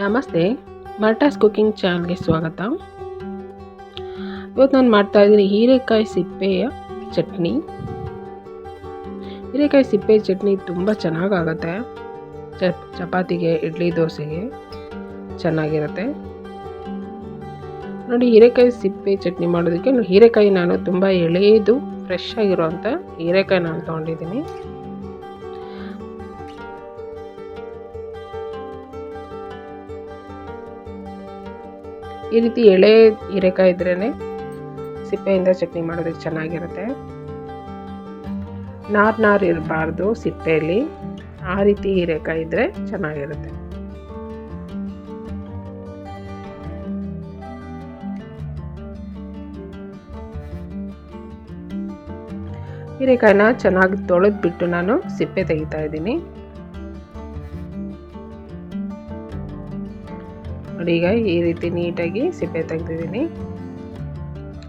ನಮಸ್ತೆ ಮರ್ಟಾಸ್ ಕುಕಿಂಗ್ ಚಾನಲ್ಗೆ ಸ್ವಾಗತ. ಇವತ್ತು ನಾನು ಮಾಡ್ತಾ ಇದ್ದೀನಿ ಹೀರೆಕಾಯಿ ಸಿಪ್ಪೆಯ ಚಟ್ನಿ. ಹೀರೆಕಾಯಿ ಸಿಪ್ಪೆ ಚಟ್ನಿ ತುಂಬ ಚೆನ್ನಾಗಾಗತ್ತೆ. ಚಪ್ ಚಪಾತಿಗೆ, ಇಡ್ಲಿ ದೋಸೆಗೆ ಚೆನ್ನಾಗಿರುತ್ತೆ. ನೋಡಿ, ಹೀರೆಕಾಯಿ ಸಿಪ್ಪೆ ಚಟ್ನಿ ಮಾಡೋದಕ್ಕೆ, ಹೀರೆಕಾಯಿ ನಾನು ತುಂಬ ಎಳೆಯದು ಫ್ರೆಶ್ ಆಗಿರುವಂಥ ಹೀರೆಕಾಯಿ ನಾನು ತೊಗೊಂಡಿದ್ದೀನಿ. ಈ ರೀತಿ ಎಳೆ ಹೀರೆಕಾಯಿ ಇದ್ರೇ ಸಿಪ್ಪೆಯಿಂದ ಚಟ್ನಿ ಮಾಡೋದಕ್ಕೆ ಚೆನ್ನಾಗಿರುತ್ತೆ. ನಾರ್ ನಾರು ಇರಬಾರ್ದು ಸಿಪ್ಪೆಯಲ್ಲಿ. ಆ ರೀತಿ ಹೀರೆಕಾಯಿ ಇದ್ದರೆ ಚೆನ್ನಾಗಿರುತ್ತೆ. ಹೀರೆಕಾಯಿನ ಚೆನ್ನಾಗಿ ತೊಳೆದ್ಬಿಟ್ಟು ನಾನು ಸಿಪ್ಪೆ ತೆಗಿತಾ ಇದ್ದೀನಿ. ನೋಡಿ ಈಗ ಈ ರೀತಿ ನೀಟಾಗಿ ಸಿಪ್ಪೆ ತೆಗ್ದಿದ್ದೀನಿ.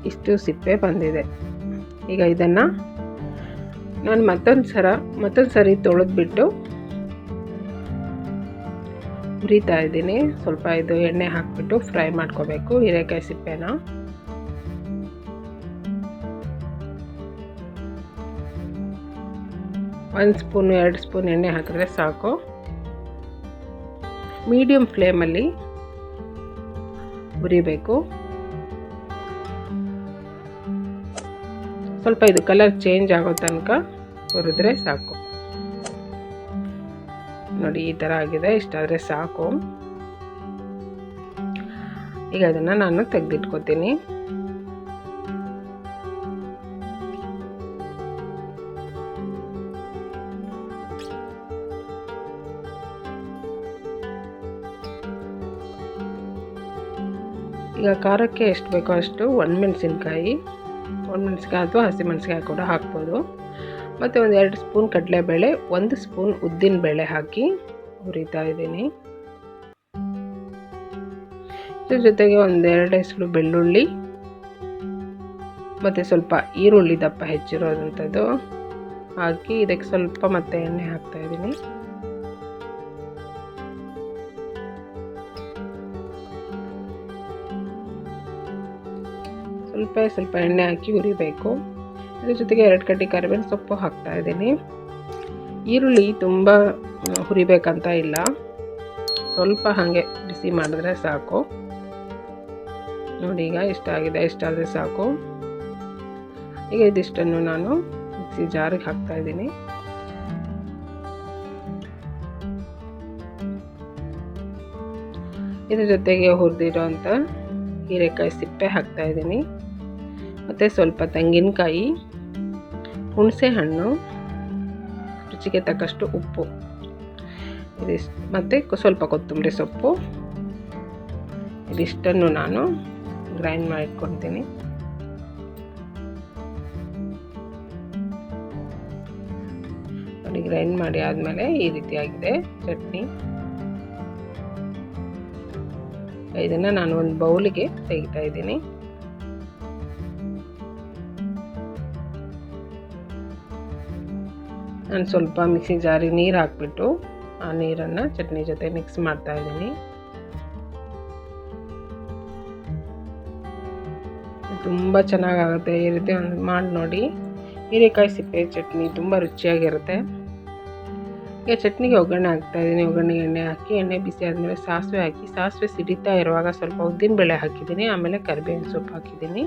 ಇಷ್ಟು ಸಿಪ್ಪೆ ಬಂದಿದೆ. ಈಗ ಇದನ್ನು ನಾನು ಮತ್ತೊಂದು ಸರ, ಮತ್ತೊಂದು ಸರಿ ತೊಳೆದ್ಬಿಟ್ಟು ಹುರಿತಾ ಇದ್ದೀನಿ. ಸ್ವಲ್ಪ ಇದು ಎಣ್ಣೆ ಹಾಕಿಬಿಟ್ಟು ಫ್ರೈ ಮಾಡ್ಕೋಬೇಕು ಹೀರೆಕಾಯಿ ಸಿಪ್ಪೆನ. ಒಂದು ಸ್ಪೂನು, ಎರಡು ಸ್ಪೂನ್ ಎಣ್ಣೆ ಹಾಕಿದ್ರೆ ಸಾಕು. ಮೀಡಿಯಮ್ ಫ್ಲೇಮಲ್ಲಿ ಹುರಿಬೇಕು ಸ್ವಲ್ಪ ಇದು ಕಲರ್ ಚೇಂಜ್ ಆಗೋ ತನಕ ಹುರಿದ್ರೆ ಸಾಕು. ನೋಡಿ, ಈ ಥರ ಆಗಿದೆ. ಇಷ್ಟಾದರೆ ಸಾಕು. ಈಗ ಅದನ್ನು ನಾನು ತೆಗೆದಿಟ್ಕೋತೀನಿ. ಈಗ ಖಾರಕ್ಕೆ ಎಷ್ಟು ಬೇಕೋ ಅಷ್ಟು ಒಣಮೆಣಸಿನ್ಕಾಯಿ ಒಣಮೆಣ್ಸಿಕಾಯಿ ಅಥವಾ ಹಸಿಮೆಣಸಿನ್ಕಾಯಿ ಕೂಡ ಹಾಕ್ಬೋದು. ಮತ್ತು ಒಂದು ಎರಡು ಸ್ಪೂನ್ ಕಡಲೆಬೇಳೆ, ಒಂದು ಸ್ಪೂನ್ ಉದ್ದಿನ ಬೇಳೆ ಹಾಕಿ ಹುರಿತಾ ಇದ್ದೀನಿ. ಇದ್ರ ಜೊತೆಗೆ ಒಂದೆರಡು ಹೆಸರು ಬೆಳ್ಳುಳ್ಳಿ, ಮತ್ತು ಸ್ವಲ್ಪ ಈರುಳ್ಳಿ ದಪ್ಪ ಹೆಚ್ಚಿರೋದಂಥದ್ದು ಹಾಕಿ ಇದಕ್ಕೆ ಸ್ವಲ್ಪ ಮತ್ತೆ ಎಣ್ಣೆ ಹಾಕ್ತಾ ಸ್ವಲ್ಪ ಸ್ವಲ್ಪ ಎಣ್ಣೆ ಹಾಕಿ ಹುರಿಬೇಕು. ಅದ್ರ ಜೊತೆಗೆ ಎರಡು ಕಡ್ಡಿ ಕರಿಬೇವಿನ ಸೊಪ್ಪು ಹಾಕ್ತಾ ಇದ್ದೀನಿ. ಈರುಳ್ಳಿ ತುಂಬ ಹುರಿಬೇಕಂತ ಇಲ್ಲ. ಸ್ವಲ್ಪ ಹಾಗೆ ಬಿಸಿ ಮಾಡಿದ್ರೆ ಸಾಕು. ನೋಡಿ ಈಗ ಇಷ್ಟ ಆಗಿದೆ ಇಷ್ಟಾದರೆ ಸಾಕು. ಈಗ ಇದಿಷ್ಟನ್ನು ನಾನು ಮಿಕ್ಸಿ ಜಾರಿಗೆ ಹಾಕ್ತಾ ಇದ್ದೀನಿ. ಇದ್ರ ಜೊತೆಗೆ ಹುರಿದಿರೋಂಥ ಹೀರೆಕಾಯಿ ಸಿಪ್ಪೆ ಹಾಕ್ತಾ ಇದ್ದೀನಿ. ಮತ್ತು ಸ್ವಲ್ಪ ತೆಂಗಿನಕಾಯಿ ಹುಣಸೆ ಹಣ್ಣು ರುಚಿಗೆ ತಕ್ಕಷ್ಟು ಉಪ್ಪು. ಇದಿಷ್ಟು ಮತ್ತು ಸ್ವಲ್ಪ ಕೊತ್ತಂಬರಿ ಸೊಪ್ಪು. ಇದಿಷ್ಟನ್ನು ನಾನು ಗ್ರೈಂಡ್ ಮಾಡಿ ಇಟ್ಕೊತೀನಿ ನೋಡಿ, ಗ್ರೈಂಡ್ ಮಾಡಿ ಆದಮೇಲೆ ಈ ರೀತಿಯಾಗಿದೆ ಚಟ್ನಿ. ಇದನ್ನು ನಾನು ಒಂದು ಬೌಲಿಗೆ ತೆಗಿತಾ ಇದ್ದೀನಿ. ನಾನು ಸ್ವಲ್ಪ ಮಿಕ್ಸಿ ಜಾರಿ ನೀರು ಹಾಕ್ಬಿಟ್ಟು ಆ ನೀರನ್ನು ಚಟ್ನಿ ಜೊತೆ ಮಿಕ್ಸ್ ಮಾಡ್ತಾ ಇದ್ದೀನಿ. ತುಂಬ ಚೆನ್ನಾಗಾಗುತ್ತೆ, ಈ ರೀತಿ ಒಂದು ಮಾಡಿ ನೋಡಿ. ಹೀರೆಕಾಯಿ ಸಿಪ್ಪೆ ಚಟ್ನಿ ತುಂಬ ರುಚಿಯಾಗಿರುತ್ತೆ. ಈಗ ಚಟ್ನಿಗೆ ಒಗ್ಗರಣೆ ಹಾಕ್ತಾ ಇದ್ದೀನಿ. ಒಗ್ಗರಣೆಗೆ ಎಣ್ಣೆ ಹಾಕಿ, ಎಣ್ಣೆ ಬಿಸಿ ಆದಮೇಲೆ ಸಾಸಿವೆ ಹಾಕಿ, ಸಾಸಿವೆ ಸಿಡಿತಾ ಇರುವಾಗ ಸ್ವಲ್ಪ ಉದ್ದಿನ ಬೇಳೆ ಹಾಕಿದ್ದೀನಿ, ಆಮೇಲೆ ಕರಿಬೇವಿನ ಸೊಪ್ಪು ಹಾಕಿದ್ದೀನಿ.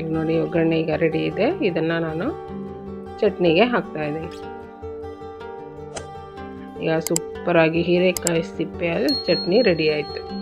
ಈಗ ನೋಡಿ, ಒಗ್ಗರಣೆ ಈಗ ರೆಡಿ ಇದೆ. ಇದನ್ನು ನಾನು ಚಟ್ನಿಗೆ ಹಾಕ್ತಾ ಇದ್ದೀನಿ. ಈಗ ಸೂಪರಾಗಿ ಹೀರೆಕಾಯಿ ಸಿಪ್ಪೆ ಚಟ್ನಿ ರೆಡಿ ಆಯಿತು.